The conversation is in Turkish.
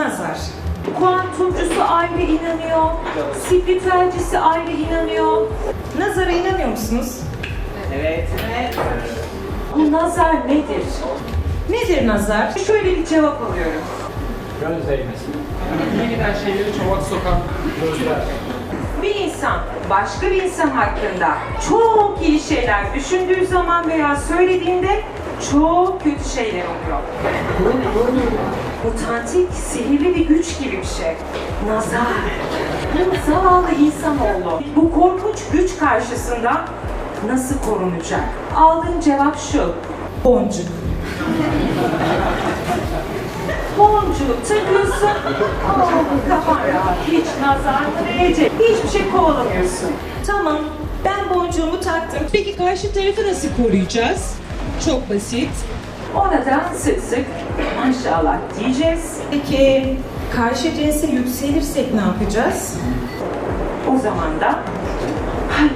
Nazar. Kuantumcusu ayrı inanıyor, spiritüelcisi ayrı inanıyor. Nazara inanıyor musunuz? Evet. Bu nazar nedir? Nedir nazar? Şöyle bir cevap alıyorum. Göz değmesi. Yeniden şeyleri çabuk sokan gözler. Bir insan başka bir insan hakkında çok iyi şeyler düşündüğü zaman veya söylediğinde çok kötü şeyler oluyor. Otantik, sihirli bir güç gibi bir şey. Nazar. Zavallı insanoğlu bu korkunç güç karşısında nasıl korunacak? Aldığım cevap şu. Boncuk. Boncuğu takıyorsun, oh, kafan rahat, hiç nazar değecek, hiçbir şey kovalamıyorsun. Tamam, ben boncuğumu taktım. Peki karşı tarafı nasıl koruyacağız? Çok basit. Ona da sık sık maşallah diyeceğiz. Peki karşı cinse yükselirsek ne yapacağız? O zaman da hay